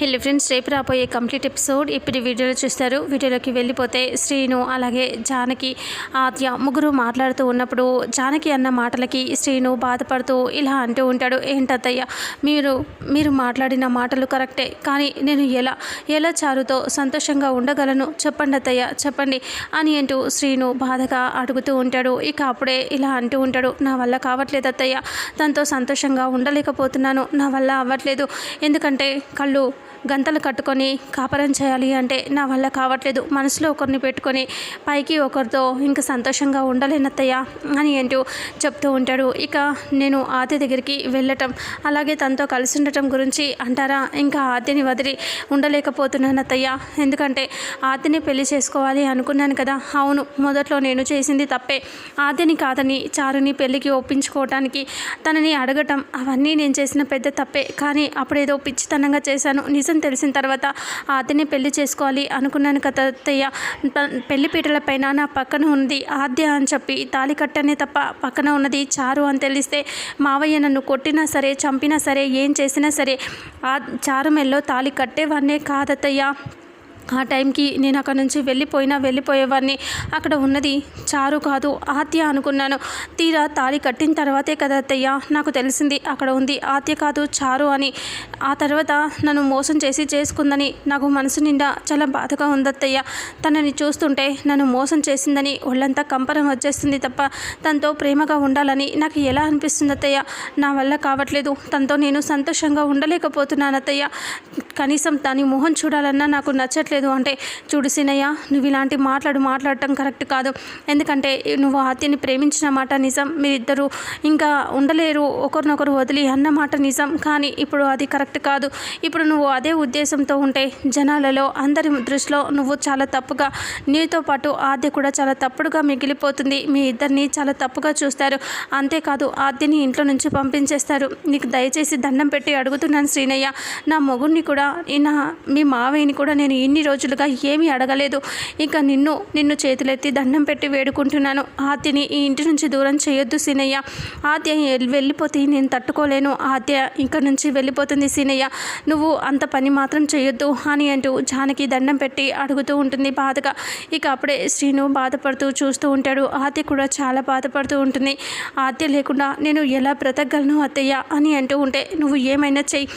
హెల్లీ friends రేపు రాబోయే complete episode ఇప్పుడు వీడియోలో చూస్తారు. వీడియోలోకి వెళ్ళిపోతే శ్రీను అలాగే జానకి ఆద్య ముగ్గురు మాట్లాడుతూ ఉన్నప్పుడు జానకి అన్న మాటలకి శ్రీను బాధపడుతూ ఇలా అంటూ ఉంటాడు. ఏంటత్తయ్య మీరు మీరు మాట్లాడిన మాటలు కరెక్టే కానీ నేను ఎలా ఎలా చారుతో సంతోషంగా ఉండగలను? చెప్పండి అత్తయ్య చెప్పండి అని అంటూ శ్రీను బాధగా అడుగుతూ ఉంటాడు. ఇక అప్పుడే ఇలా అంటూ ఉంటాడు. నా వల్ల కావట్లేదు అత్తయ్య తనతో సంతోషంగా ఉండలేకపోతున్నాను నా వల్ల అవ్వట్లేదు. ఎందుకంటే కళ్ళు గంతలు కట్టుకొని కాపరం చేయాలి అంటే నా వల్ల కావట్లేదు. మనసులో ఒకరిని పెట్టుకొని పైకి ఒకరితో ఇంకా సంతోషంగా ఉండలేనత్తయ్య అని అంటూ చెప్తూ ఉంటాడు. ఇక నేను ఆద్య దగ్గరికి వెళ్ళటం అలాగే తనతో కలిసి ఉండటం గురించి అంటారా? ఇంకా ఆద్యని వదిలి ఉండలేకపోతున్నాను అత్తయ్య ఎందుకంటే ఆద్యని పెళ్ళి చేసుకోవాలి అనుకున్నాను కదా. అవును మొదట్లో నేను చేసింది తప్పే. ఆద్యని కాదని చారుని పెళ్ళికి ఒప్పించుకోవటానికి తనని అడగటం అవన్నీ నేను చేసిన పెద్ద తప్పే. కానీ అప్పుడేదో పిచ్చితనంగా చేశాను. నిజం తెలిసిన తర్వాత ఆద్యని పెళ్ళి చేసుకోవాలి అనుకున్నాను కదా అత్తయ్య. పెళ్ళి పీటల పైన నా పక్కన ఉంది. ఆద్య అని చెప్పి తాళి కట్టనే తప్ప పక్కన ఉన్నది చారు అని తెలిస్తే మావయ్య నన్ను కొట్టినా సరే చంపినా సరే ఏం చేసినా సరే ఆ చారు మెల్లో తాళి కట్టేవాన్నే కాదత్తయ్య. ఆ టైంకి నేను అక్కడ నుంచి వెళ్ళిపోయినా వెళ్ళిపోయేవాడిని. అక్కడ ఉన్నది చారు కాదు ఆత్య అనుకున్నాను. తీరా తాళి కట్టిన తర్వాతే కదా అత్తయ్య నాకు తెలిసింది అక్కడ ఉంది ఆత్య కాదు చారు అని. ఆ తర్వాత నన్ను మోసం చేసి చేసుకుందని నాకు మనసు నిండా చాలా బాధగా ఉందత్తయ్య తనని చూస్తుంటే నన్ను మోసం చేసిందని ఒళ్ళంతా కంపరం వచ్చేస్తుంది తప్ప తనతో ప్రేమగా ఉండాలని నాకు ఎలా అనిపిస్తుంది అత్తయ్య? నా వల్ల కావట్లేదు. తనతో నేను సంతోషంగా ఉండలేకపోతున్నాను అత్తయ్య. కనీసం దాని మొహం చూడాలన్నా నాకు నచ్చట్లేదు. అంటే చూడు సినయ్య నువ్వు ఇలాంటి మాట్లాడు మాట్లాడటం కరెక్ట్ కాదు. ఎందుకంటే నువ్వు ఆత్యని ప్రేమించిన మాట నిజం. మీరిద్దరూ ఇంకా ఉండలేరు. ఒకరినొకరు వదిలి అన్న మాట నిజం. కానీ ఇప్పుడు అది కరెక్ట్ కాదు. ఇప్పుడు నువ్వు అదే ఉద్దేశంతో ఉంటే జనాలలో అందరి దృష్టిలో నువ్వు చాలా తప్పుగా నీతో పాటు ఆద్య కూడా చాలా తప్పుడుగా మిగిలిపోతుంది. మీ ఇద్దరిని చాలా తప్పుగా చూస్తారు. అంతేకాదు ఆద్యని ఇంట్లో నుంచి పంపించేస్తారు. నీకు దయచేసి దండం పెట్టి అడుగుతున్నాను శ్రీనయ్య నా మొగుడిని కూడా ఈ నా మీ మావయ్యని కూడా నేను ఇన్ని రోజులుగా ఏమీ అడగలేదు. ఇంకా నిన్ను నిన్ను చేతులెత్తి దండం పెట్టి వేడుకుంటున్నాను. ఆత్యని ఈ ఇంటి నుంచి దూరం చేయొద్దు సీనయ్య. ఆత్య వెళ్ళిపోతే నేను తట్టుకోలేను. ఆత్య ఇక్కడ నుంచి వెళ్ళిపోతుంది సీనయ్య. నువ్వు అంత పని మాత్రం చేయొద్దు అని అంటూ జానకి దండం పెట్టి అడుగుతూ ఉంటుంది బాధగా. ఇక అప్పుడే శ్రీను బాధపడుతూ చూస్తూ ఉంటాడు. ఆత్య కూడా చాలా బాధపడుతూ ఉంటుంది. ఆత్య లేకుండా నేను ఎలా బ్రతకగలను అత్తయ్య అని అంటూ ఉంటే నువ్వు ఏమైనా చెయ్యి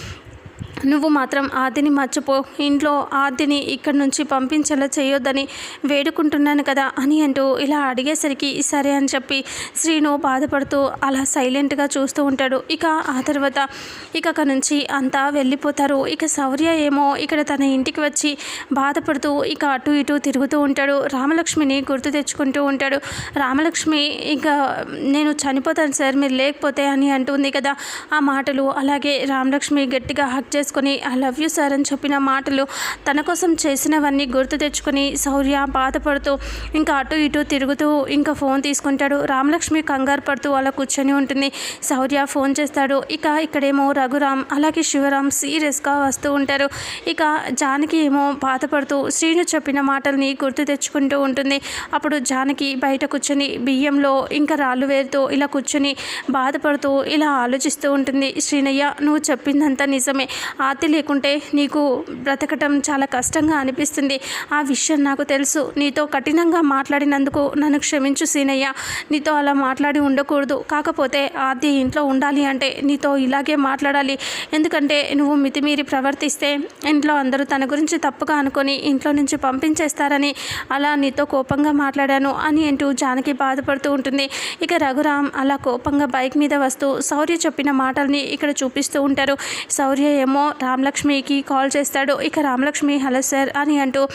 నువ్వు మాత్రం ఆదిని మర్చిపో. ఇంట్లో ఆదిని ఇక్కడి నుంచి పంపించేలా చేయొద్దని వేడుకుంటున్నాను కదా అని అంటూ ఇలా అడిగేసరికి సరే అని చెప్పి శ్రీను బాధపడుతూ అలా సైలెంట్గా చూస్తూ ఉంటాడు. ఇక ఆ తర్వాత ఇక అక్కడ నుంచి అంతా వెళ్ళిపోతారు. ఇక శౌర్య ఏమో ఇక్కడ తన ఇంటికి వచ్చి బాధపడుతూ ఇక అటు ఇటు తిరుగుతూ ఉంటాడు. రామలక్ష్మిని గుర్తు తెచ్చుకుంటూ ఉంటాడు. రామలక్ష్మి ఇక నేను చనిపోతాను సార్ మీరు లేకపోతే అని అంటుంది కదా. ఆ మాటలు అలాగే రామలక్ష్మి గట్టిగా హక్ చేసి చేసుకొని ఐ లవ్ యూ సార్ అని చెప్పిన మాటలు తన కోసం చేసినవన్నీ గుర్తు తెచ్చుకొని శౌర్య బాధపడుతూ ఇంకా అటు ఇటు తిరుగుతూ ఇంకా ఫోన్ తీసుకుంటాడు. రామలక్ష్మి కంగారు పడుతూ అలా కూర్చొని ఉంటుంది. శౌర్య ఫోన్ చేస్తాడు. ఇక ఇక్కడేమో రఘురామ్ అలాగే శివరామ్ సీరియస్గా వస్తూ ఉంటారు. ఇక జానకి ఏమో బాధపడుతూ శ్రీను చెప్పిన మాటల్ని గుర్తు తెచ్చుకుంటూ ఉంటుంది. అప్పుడు జానకి బయట కూర్చొని బియ్యంలో ఇంకా రాళ్ళు వేరుతూ ఇలా కూర్చొని బాధపడుతూ ఇలా ఆలోచిస్తూ ఉంటుంది. శ్రీనయ్య నువ్వు చెప్పిందంతా నిజమే. ఆతి లేకుంటే నీకు బ్రతకటం చాలా కష్టంగా అనిపిస్తుంది. ఆ విషయం నాకు తెలుసు. నీతో కఠినంగా మాట్లాడినందుకు నన్ను క్షమించు సీనయ్య. నీతో అలా మాట్లాడి ఉండకూడదు. కాకపోతే ఆద్య ఇంట్లో ఉండాలి అంటే నీతో ఇలాగే మాట్లాడాలి. ఎందుకంటే నువ్వు మితిమీరి ప్రవర్తిస్తే ఇంట్లో అందరూ తన గురించి తప్పుగా అనుకొని ఇంట్లో నుంచి పంపించేస్తారని అలా నీతో కోపంగా మాట్లాడాను అని అంటూ జానకి బాధపడుతూ ఉంటుంది. ఇక రఘురామ్ అలా కోపంగా బైక్ మీద వస్తూ శౌర్య చెప్పిన మాటల్ని ఇక్కడ చూపిస్తూ ఉంటారు. శౌర్య ఏమో రామలక్ష్మికి కాల్ చేస్తాడు. ఇక రామలక్ష్మి హలో సార్ అని అంటూ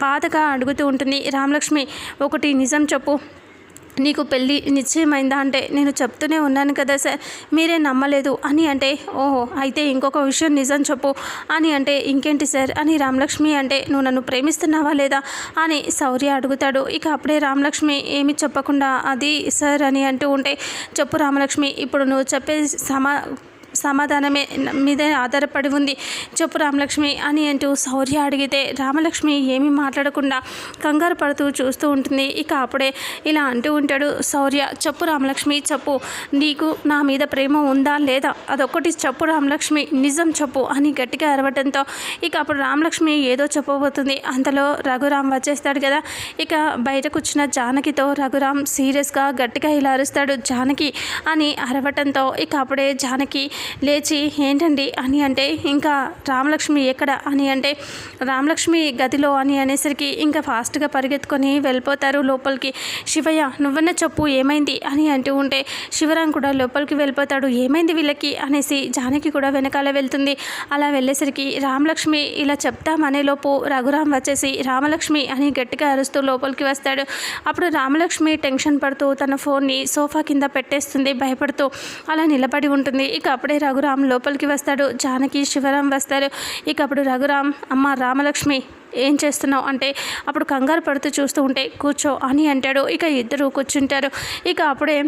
బాధగా అడుగుతూ ఉంటుంది. రామలక్ష్మి ఒకటి నిజం చెప్పు. నీకు పెళ్ళి నిశ్చయమైందా? అంటే నేను చెప్తూనే ఉన్నాను కదా సార్. మీరే నమ్మలేదు. అని అంటే ఓహో అయితే ఇంకొక విషయం నిజం చెప్పు. అని అంటే ఇంకేంటి సార్? అని రామలక్ష్మి అంటే నువ్వు నన్ను ప్రేమిస్తున్నావా లేదా? అని శౌర్య అడుగుతాడు. ఇక అప్పుడే రామలక్ష్మి ఏమి చెప్పకుండా అది సార్ అని అంటూ ఉంటే చెప్పు రామలక్ష్మి ఇప్పుడు నువ్వు చెప్పే సమా సమాధానమే న- మీదే ఆధారపడి ఉంది. చెప్పు రామలక్ష్మి అని అంటూ శౌర్య అడిగితే రామలక్ష్మి ఏమీ మాట్లాడకుండా కంగారు పడుతూ చూస్తూ ఉంటుంది. ఇక అప్పుడే ఇలా అంటూ ఉంటాడు శౌర్య చెప్పు రామలక్ష్మి చెప్పు. నీకు నా మీద ప్రేమ ఉందా లేదా? అదొక్కటి చెప్పు రామలక్ష్మి నిజం చెప్పు అని గట్టిగా అరవటంతో ఇక అప్పుడు రామలక్ష్మి ఏదో చెప్పబోతుంది. అంతలో రఘురామ్ వచ్చేస్తాడు కదా. ఇక బయటకు వచ్చిన జానకితో రఘురామ్ సీరియస్గా గట్టిగా ఇలా అరుస్తాడు జానకి అని అరవటంతో ఇక అప్పుడే జానకి లేచి ఏంటండి అని అంటే ఇంకా రామలక్ష్మి ఎక్కడ అని అంటే రామలక్ష్మి గదిలో అని అనేసరికి ఇంకా ఫాస్ట్గా పరిగెత్తుకొని వెళ్ళిపోతారు లోపలికి. శివయ్య నువ్వన్న చెప్పు ఏమైంది? అని అంటూ ఉంటే శివరాం కూడా లోపలికి వెళ్ళిపోతాడు. ఏమైంది వీళ్ళకి? అనేసి జానకి కూడా వెనకాల వెళ్తుంది. అలా వెళ్ళేసరికి రామలక్ష్మి ఇలా చెప్తామనే లోపు రఘురాం వచ్చేసి రామలక్ష్మి అని గట్టిగా అరుస్తూ లోపలికి వస్తాడు. అప్పుడు రామలక్ష్మి టెన్షన్ పడుతూ తన ఫోన్ని సోఫా కింద పెట్టేస్తుంది భయపడుతూ అలా నిలబడి ఉంటుంది. ఇక అప్పుడే రఘురామ్ లోపలికి వస్తాడు. జానకి శివరాం వస్తారు. ఇక అప్పుడు రఘురాం అమ్మ రామలక్ష్మి ఏం చేస్తున్నావు? అంటే అప్పుడు కంగారు పడుతూ చూస్తూ ఉంటే కూర్చో అని అంటాడు. ఇక ఇద్దరు కూర్చుంటారు. ఇక అప్పుడే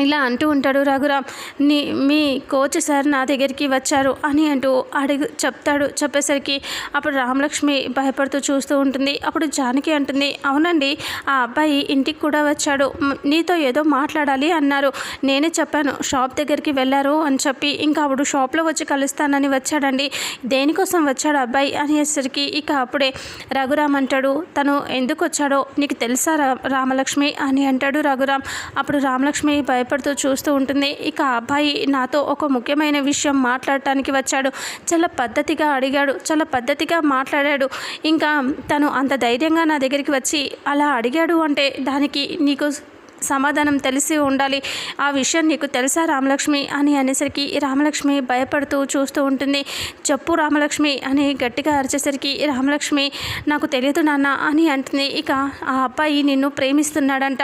ఇలా అంటూ ఉంటాడు రఘురామ్ నీ మీ కోచ్ సార్ నా దగ్గరికి వచ్చారు అని అంటూ అడుగు చెప్తాడు. చెప్పేసరికి అప్పుడు రామలక్ష్మి భయపడుతూ చూస్తూ ఉంటుంది. అప్పుడు జానకి అంటుంది అవునండి ఆ అబ్బాయి ఇంటికి కూడా వచ్చాడు. నీతో ఏదో మాట్లాడాలి అన్నారు. నేనే చెప్పాను షాప్ దగ్గరికి వెళ్ళారు అని చెప్పి ఇంకా అప్పుడు షాప్లో వచ్చి కలుస్తానని వచ్చాడండి. దేనికోసం వచ్చాడు అబ్బాయి? అనేసరికి ఇక అప్పుడే రఘురామ్ అంటాడు తను ఎందుకు వచ్చాడో నీకు తెలుసా రా- రామలక్ష్మి? అని అంటాడు రఘురామ్. అప్పుడు రామలక్ష్మి భయ భయపడుతూ చూస్తూ ఉంటుంది. ఇక అబ్బాయి నాతో ఒక ముఖ్యమైన విషయం మాట్లాడటానికి వచ్చాడు. చాలా పద్ధతిగా అడిగాడు. చాలా పద్ధతిగా మాట్లాడాడు. ఇంకా తను అంత ధైర్యంగా నా దగ్గరికి వచ్చి అలా అడిగాడు అంటే దానికి నీకు సమాధానం తెలిసి ఉండాలి. ఆ విషయం నీకు తెలుసా రామలక్ష్మి? అని అనేసరికి రామలక్ష్మి భయపడుతూ చూస్తూ ఉంటుంది. చెప్పు రామలక్ష్మి అని గట్టిగా అరిచేసరికి రామలక్ష్మి నాకు తెలియదు నాన్న అని అంటుంది. ఇక ఆ అబ్బాయి నిన్ను ప్రేమిస్తున్నాడంట.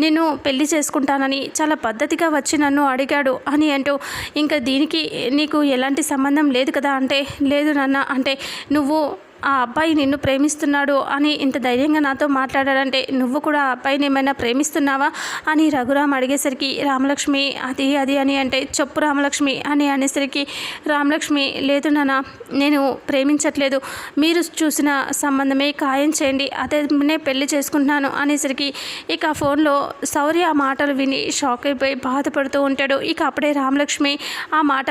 నిన్ను పెళ్ళి చేసుకుంటానని చాలా పద్ధతిగా వచ్చి నన్ను అడిగాడు అని అంటూ ఇంకా దీనికి నీకు ఎలాంటి సంబంధం లేదు కదా అంటే? లేదు నాన్న అంటే నువ్వు ఆ అబ్బాయి నిన్ను ప్రేమిస్తున్నాడు అని ఇంత ధైర్యంగా నాతో మాట్లాడాడంటే నువ్వు కూడా ఆ అబ్బాయిని ఏమైనా ప్రేమిస్తున్నావా అని రఘురామ్ అడిగేసరికి రామలక్ష్మి అది అది అని అంటే చెప్పు రామలక్ష్మి అని అనేసరికి రామలక్ష్మి లేదు నాన్న నేను ప్రేమించట్లేదు. మీరు చూసిన సంబంధమే ఖాయం చేయండి. అతనే పెళ్ళి చేసుకుంటున్నాను అనేసరికి ఇక ఆ ఫోన్లో శౌర్య ఆ మాటలు విని షాక్ అయిపోయి బాధపడుతూ ఉంటాడు. ఇక అప్పుడే రామలక్ష్మి ఆ మాట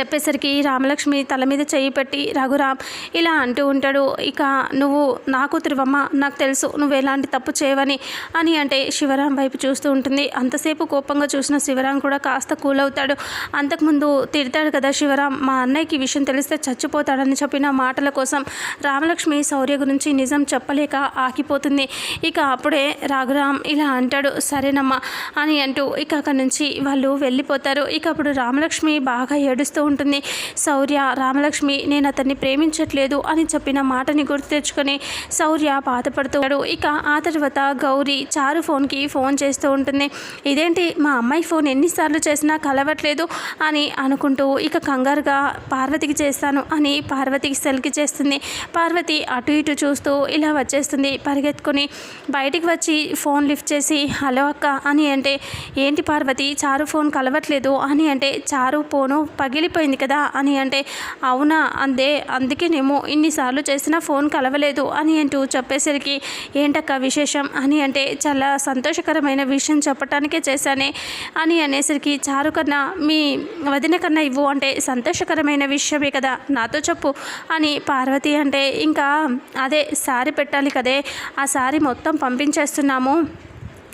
చెప్పేసరికి రామలక్ష్మి తల మీద చేయి పెట్టి రఘురామ్ ఇలా అంటూ ఉంటాడు. ఇక నువ్వు నా కూతురువమ్మ. నాకు తెలుసు నువ్వు ఎలాంటి తప్పు చేయవని అని అంటే శివరాం వైపు చూస్తూ ఉంటుంది. అంతసేపు కోపంగా చూసిన శివరాం కూడా కాస్త కూల్ అవుతాడు. అంతకుముందు తిడతాడు కదా శివరాం మా అన్నయ్యకి ఈ విషయం తెలిస్తే చచ్చిపోతాడని చెప్పిన మాటల కోసం రామలక్ష్మి శౌర్య గురించి నిజం చెప్పలేక ఆగిపోతుంది. ఇక అప్పుడే రఘురామ్ ఇలా అంటాడు. సరేనమ్మా అని అంటూ ఇక అక్కడి నుంచి వాళ్ళు వెళ్ళిపోతారు. ఇక అప్పుడు రామలక్ష్మి బాగా ఏడుస్తూ ఉంటుంది. శౌర్య రామలక్ష్మి నేను అతన్ని ప్రేమించట్లేదు అని చెప్పిన మాటని గుర్తు తెచ్చుకొని శౌర్య బాధపడుతున్నాడు. ఇక ఆ తర్వాత గౌరీ చారు ఫోన్కి ఫోన్ చేస్తూ ఉంటుంది. ఇదేంటి? మా అమ్మాయి ఫోన్ ఎన్నిసార్లు చేసినా కలవట్లేదు అని అనుకుంటూ ఇక కంగారుగా పార్వతికి చేస్తాను అని పార్వతికి సెల్కి చేస్తుంది. పార్వతి అటు ఇటు చూస్తూ ఇలా వచ్చేస్తుంది. పరిగెత్తుకొని బయటికి వచ్చి ఫోన్ లిఫ్ట్ చేసి హలో అక్క అని అంటే ఏంటి పార్వతి చారు ఫోన్ కలవట్లేదు అని అంటే చారు ఫోను పగిలి అయిపోయింది కదా అని అంటే అవునా అందే అందుకేనేమో ఇన్నిసార్లు చేసినా ఫోన్ కలవలేదు అని అంటూ చెప్పేసరికి ఏంటక్క విశేషం అని అంటే చాలా సంతోషకరమైన విషయం చెప్పటానికే చేశానే అని అనేసరికి చారు కన్నా మీ వదిన కన్నా ఇవ్వు అంటే సంతోషకరమైన విషయమే కదా నాతో చెప్పు అని పార్వతి అంటే ఇంకా అదే సారీ పెట్టాలి కదే ఆ సారీ మొత్తం పంపించేస్తున్నాము.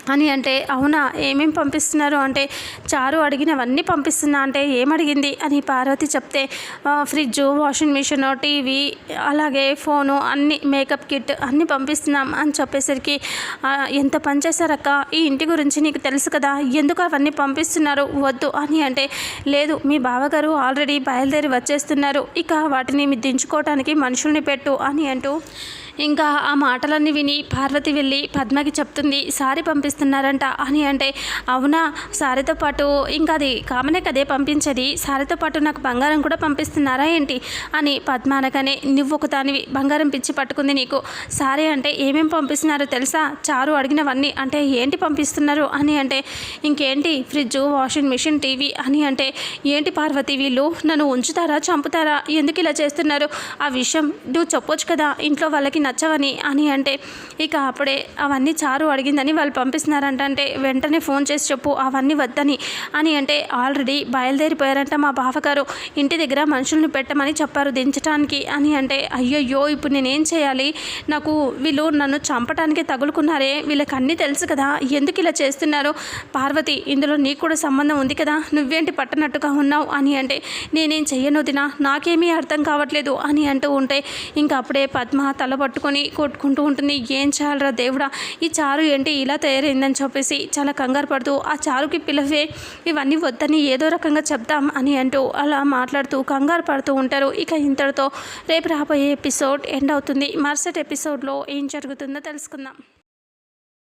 అని అంటే అవునా? ఏమేం పంపిస్తున్నారు? అంటే చారు అడిగినవన్నీ పంపిస్తున్నా అంటే ఏమడిగింది? అని పార్వతి చెప్తే ఫ్రిడ్జ్ వాషింగ్ మిషన్ టీవీ అలాగే ఫోను అన్ని మేకప్ కిట్ అన్నీ పంపిస్తున్నాం అని చెప్పేసరికి ఎంత పనిచేశారక్క ఈ ఇంటి గురించి నీకు తెలుసు కదా? ఎందుకు అవన్నీ పంపిస్తున్నారు? వద్దు అని అంటే లేదు మీ బావగారు ఆల్రెడీ బయలుదేరి వచ్చేస్తున్నారు. ఇక వాటిని మీ దించుకోవటానికి మనుషుల్ని పెట్టు అని అంటూ ఇంకా ఆ మాటలన్నీ విని పార్వతి వెళ్ళి పద్మకి చెప్తుంది సారీ పంపిస్తున్నారంట. అని అంటే అవునా? సారీతో పాటు ఇంకా అది కామనే కదే పంపించేది? సారీతో పాటు నాకు బంగారం కూడా పంపిస్తున్నారా ఏంటి? అని పద్మ అనగానే నువ్వు ఒక దానివి బంగారం పిచ్చి పట్టుకుంది నీకు. సారీ అంటే ఏమేం పంపిస్తున్నారో తెలుసా? చారు అడిగినవన్నీ అంటే ఏంటి పంపిస్తున్నారు? అని అంటే ఇంకేంటి? Fridge washing machine TV. అని అంటే ఏంటి పార్వతి వీళ్ళు? నన్ను ఉంచుతారా చంపుతారా? ఎందుకు ఇలా చేస్తున్నారు? ఆ విషయం నువ్వు చెప్పొచ్చు కదా? ఇంట్లో వాళ్ళకి నచ్చవని అని అంటే ఇక అప్పుడే అవన్నీ చారు అడిగిందని వాళ్ళు పంపిస్తున్నారంట. అంటే వెంటనే ఫోన్ చేసి చెప్పు అవన్నీ వద్దని అని అంటే ఆల్రెడీ బయలుదేరిపోయారంట మా బావగారు. ఇంటి దగ్గర మనుషుల్ని పెట్టమని చెప్పారు దించడానికి అని అంటే అయ్యయ్యో ఇప్పుడు నేనేం చేయాలి? నాకు వీళ్ళు నన్ను చంపడానికి తగులుకున్నారే. వీళ్ళకి అన్నీ తెలుసు కదా. ఎందుకు ఇలా చేస్తున్నారు? పార్వతి ఇందులో నీకు కూడా సంబంధం ఉంది కదా. నువ్వేంటి పట్టనట్టుగా ఉన్నావు అని అంటే నేనేం చెయ్యను దినా నాకేమీ అర్థం కావట్లేదు అని అంటూ ఉంటే ఇంకా అప్పుడే పద్మ తలపట్టు పట్టుకొని కొట్టుకుంటూ ఉంటుంది. ఏం చేయాలరా దేవుడా? ఈ చారు ఏంటి? ఇలా తయారైందని చెప్పేసి చాలా కంగారు పడుతూ ఆ చారుకి పిల్లవే ఇవన్నీ వద్దని ఏదో రకంగా చెప్దాం అని అంటూ అలా మాట్లాడుతూ కంగారు పడుతూ ఉంటారు. ఇక ఇంతటితో రేపు రాబోయే ఎపిసోడ్ ఎండ్ అవుతుంది. మరుసటి ఎపిసోడ్లో ఏం జరుగుతుందో తెలుసుకుందాం.